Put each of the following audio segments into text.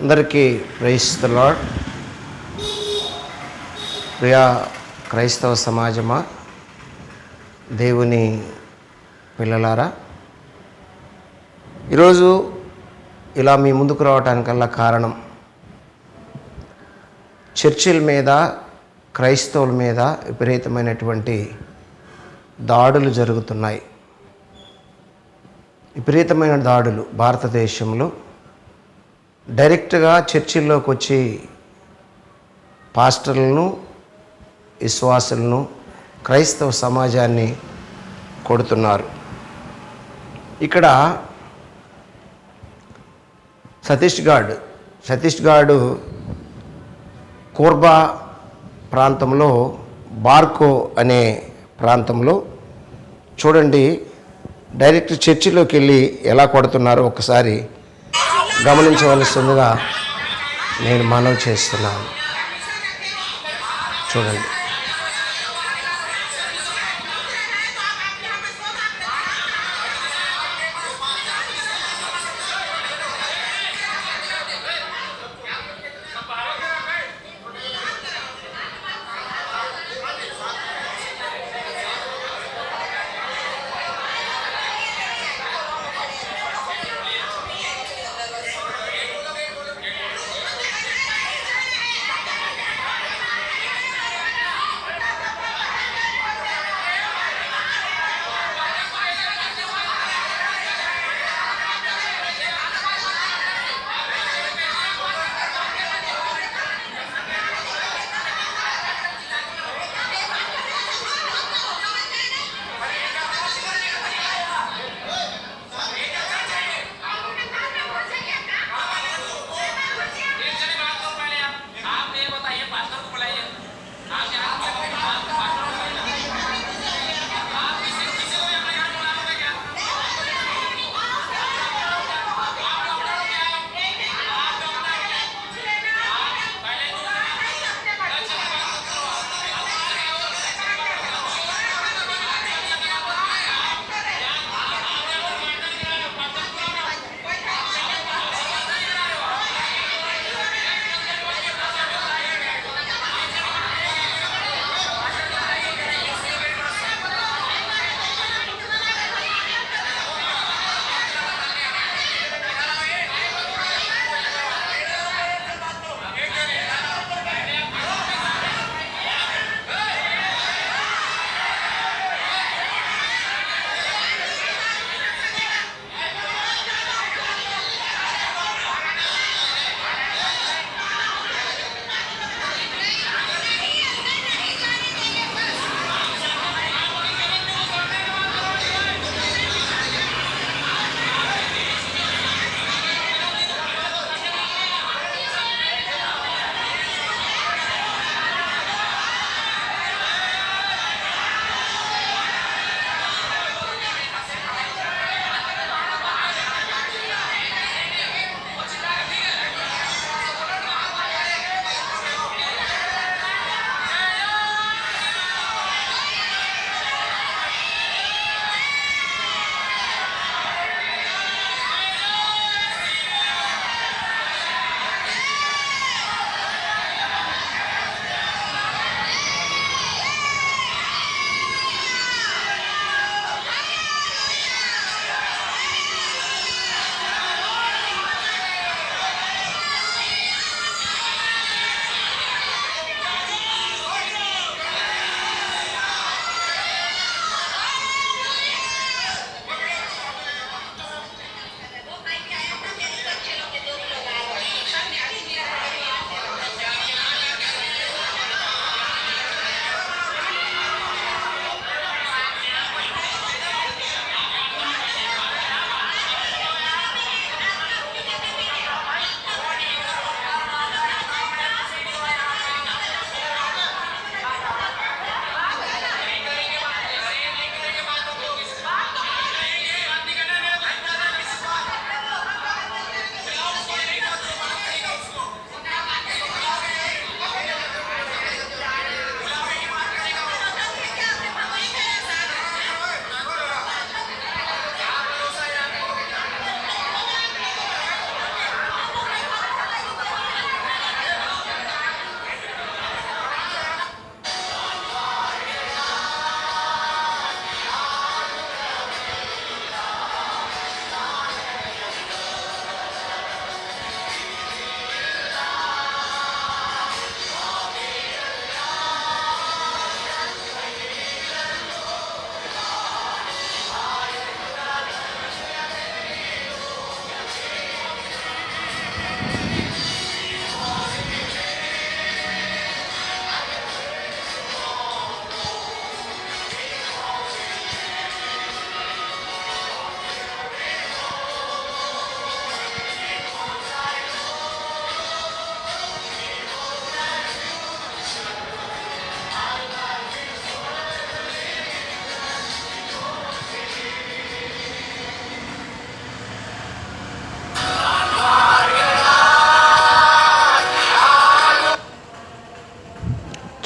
అందరికీ లార్డ్. ప్రియా క్రైస్తవ సమాజమా దేవుని పిల్లలారా ఈరోజు ఇలా మీ ముందుకు రావటానికల్లా కారణం చర్చిల మీద క్రైస్తవుల మీద విపరీతమైనటువంటి దాడులు జరుగుతున్నాయి. విపరీతమైన దాడులు భారతదేశంలో. డైరెక్ట్గా చర్చిల్లోకి వచ్చి పాస్టర్లను విశ్వాసులను క్రైస్తవ సమాజాన్ని కొడుతున్నారు. ఇక్కడ సతీష్ గాడ్ సతీష్ గాడు కోర్బా ప్రాంతంలో బార్కో అనే ప్రాంతంలో చూడండి డైరెక్ట్ చర్చిలోకి వెళ్ళి ఎలా కొడుతున్నారో ఒకసారి గమనించవలసిందిగా నేను మనవి చేస్తున్నాను. చూడండి.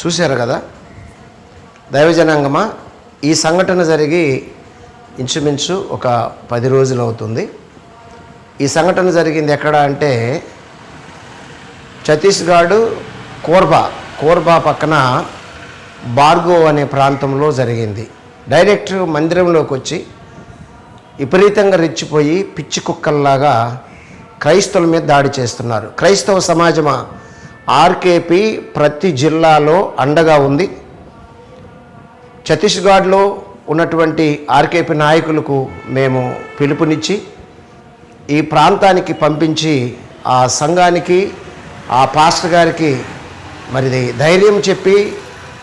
చూశారు కదా? దైవజనాంగమా? ఈ సంఘటన జరిగి ఇంచుమించు ఒక పది రోజులు అవుతుంది. ఈ సంఘటన జరిగింది ఎక్కడ అంటే ఛత్తీస్గఢ్ కోర్బా కోర్బా పక్కన బార్గో అనే ప్రాంతంలో జరిగింది. డైరెక్ట్ మందిరంలోకి వచ్చి విపరీతంగా రెచ్చిపోయి పిచ్చి కుక్కల్లాగా క్రైస్తవుల మీద దాడి చేస్తున్నారు. క్రైస్తవ సమాజమా? ఆర్కేపీ ప్రతి జిల్లాలో అండగా ఉంది. ఛత్తీస్గఢ్లో ఉన్నటువంటి ఆర్కేపీ నాయకులకు మేము పిలుపునిచ్చి ఈ ప్రాంతానికి పంపించి ఆ సంఘానికి ఆ పాస్టర్ గారికి మరి ధైర్యం చెప్పి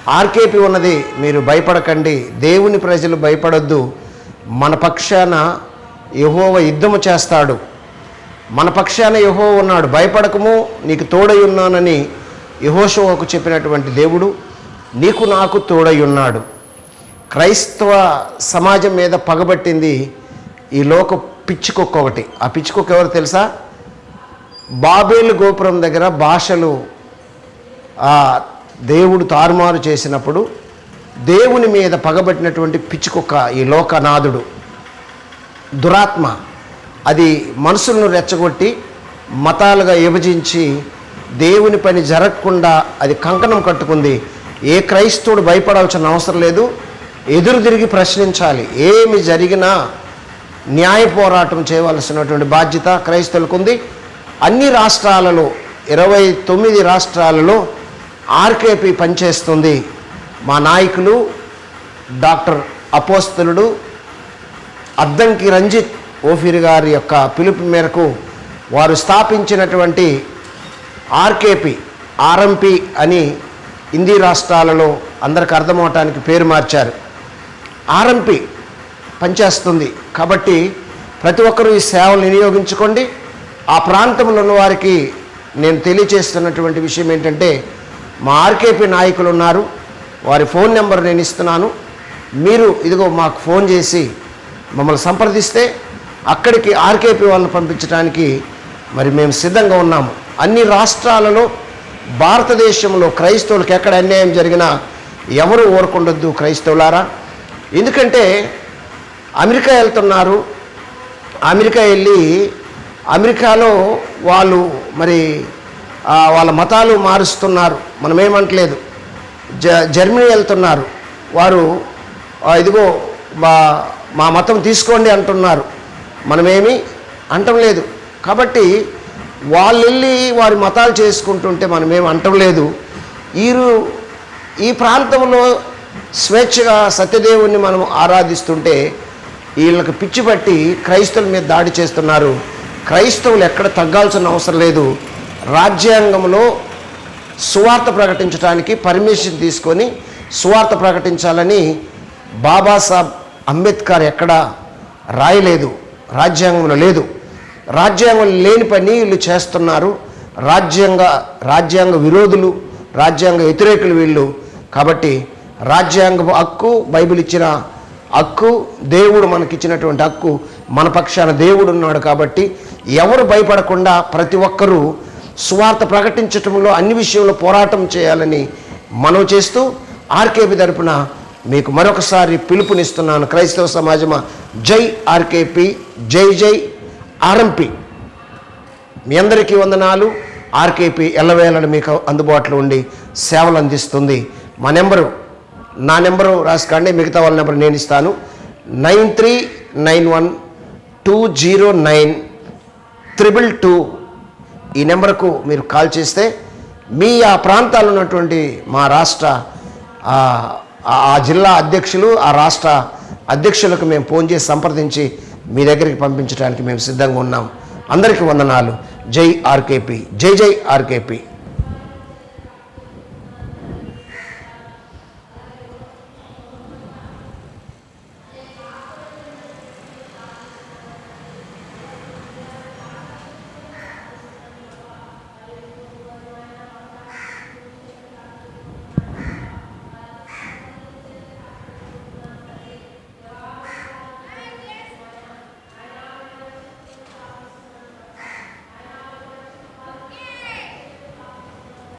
ఆర్కేపీ ఉన్నది మీరు భయపడకండి దేవుని ప్రజలు భయపడొద్దు. మన పక్షాన యహోవ యుద్ధము చేస్తాడు. మన పక్షాన యహో ఉన్నాడు. భయపడకము నీకు తోడై ఉన్నానని యహోషోకు చెప్పినటువంటి దేవుడు నీకు నాకు తోడై ఉన్నాడు. క్రైస్తవ సమాజం మీద పగబట్టింది ఈ లోక పిచ్చికొక్క ఒకటి. ఆ పిచ్చికొక్క ఎవరు తెలుసా? బాబేలు గోపురం దగ్గర భాషలు ఆ దేవుడు తారుమారు చేసినప్పుడు దేవుని మీద పగబట్టినటువంటి పిచ్చికొక్క ఈ లోకనాథుడు. దురాత్మ. అది మనసులను రెచ్చగొట్టి మతాలుగా విభజించి దేవుని పని జరగకుండా అది కంకణం కట్టుకుంది. ఏ క్రైస్తవుడు భయపడాల్సిన అవసరం లేదు. ఎదురు తిరిగి ప్రశ్నించాలి. ఏమి జరిగినా న్యాయ పోరాటం చేయవలసినటువంటి బాధ్యత క్రైస్తవులకు ఉంది అన్ని రాష్ట్రాలలో ఇరవై తొమ్మిది రాష్ట్రాలలో ఆర్కేపీ పనిచేస్తుంది. మా నాయకులు డాక్టర్ అపోస్తులుడు అద్దంకి రంజిత్ ఓఫీర్ గారి యొక్క పిలుపు మేరకు వారు స్థాపించినటువంటి ఆర్కేపీ ఆర్ఎంపీ అని హిందీ రాష్ట్రాలలో అందరికి అర్థమవటానికి పేరు మార్చారు. ఆర్ఎంపీ పనిచేస్తుంది కాబట్టి ప్రతి ఒక్కరూ ఈ సేవలు వినియోగించుకోండి. ఆ ప్రాంతంలో ఉన్న వారికి నేను తెలియచేస్తున్నటువంటి విషయం ఏంటంటే మా ఆర్కేపీ నాయకులు ఉన్నారు. వారి ఫోన్ నెంబర్ నేను ఇస్తున్నాను. మీరు ఇదిగో మాకు ఫోన్ చేసి మమ్మల్ని సంప్రదిస్తే అక్కడికి ఆర్కేపీ వాళ్ళని పంపించడానికి మరి మేము సిద్ధంగా ఉన్నాము. అన్ని రాష్ట్రాలలో భారతదేశంలో క్రైస్తవులకు ఎక్కడ అన్యాయం జరిగినా ఎవరు ఊరకుండొద్దు క్రైస్తవులారా? ఎందుకంటే అమెరికా వెళ్తున్నారు. అమెరికా వెళ్ళి అమెరికాలో వాళ్ళు మరి వాళ్ళ మతాలు మారుస్తున్నారు. మనం ఏమంటలేదు జ జర్మనీ వెళ్తున్నారు. వారు ఇదిగో మా మా మతం తీసుకోండి అంటున్నారు. మనమేమి అంటం లేదు. కాబట్టి వాళ్ళు వెళ్ళి వారి మతాలు చేసుకుంటుంటే మనమేమి అంటం లేదు. వీరు ఈ ప్రాంతంలో స్వేచ్ఛగా సత్యదేవుణ్ణి మనం ఆరాధిస్తుంటే వీళ్ళకి పిచ్చి పట్టి క్రైస్తవుల మీద దాడి చేస్తున్నారు. క్రైస్తవులు ఎక్కడ తగ్గాల్సిన అవసరం లేదు. రాజ్యాంగంలో సువార్త ప్రకటించడానికి పర్మిషన్ తీసుకొని సువార్త ప్రకటించాలని బాబాసాహెబ్ అంబేద్కర్ ఎక్కడ రాయలేదు. రాజ్యాంగంలో లేదు. రాజ్యాంగం లేని పని వీళ్ళు చేస్తున్నారు. రాజ్యాంగ రాజ్యాంగ విరోధులు రాజ్యాంగ వ్యతిరేకులు వీళ్ళు. కాబట్టి రాజ్యాంగ హక్కు బైబిల్ ఇచ్చిన హక్కు దేవుడు మనకిచ్చినటువంటి హక్కు మన పక్షాన దేవుడు ఉన్నాడు కాబట్టి ఎవరు భయపడకుండా ప్రతి ఒక్కరూ స్వార్థ ప్రకటించటంలో అన్ని విషయంలో పోరాటం చేయాలని మనవి చేస్తూ ఆర్కేపీ తరపున మీకు మరొకసారి పిలుపునిస్తున్నాను. క్రైస్తవ సమాజమా? జై ఆర్కేపి జై జై ఆర్ఎంపి. మీ అందరికీ వందనాలు. ఆర్కేపీ ఎల్లవేళలు మీకు అందుబాటులో ఉండి సేవలు అందిస్తుంది. మా నెంబరు నా నెంబరు రాసుకోండి. మిగతా వాళ్ళ నెంబర్ నేను ఇస్తాను. Nine three nine one two zero nine triple two ఈ నెంబర్కు మీరు కాల్ చేస్తే మీ ఆ ప్రాంతాల్లో ఉన్నటువంటి మా రాష్ట్ర ఆ జిల్లా అధ్యక్షులు ఆ రాష్ట్ర అధ్యక్షులకు మేము ఫోన్ చేసి సంప్రదించి మీ దగ్గరికి పంపించడానికి మేము సిద్ధంగా ఉన్నాం. అందరికీ వందనాలు. జై ఆర్కేపీ. జై జై ఆర్కేపీ.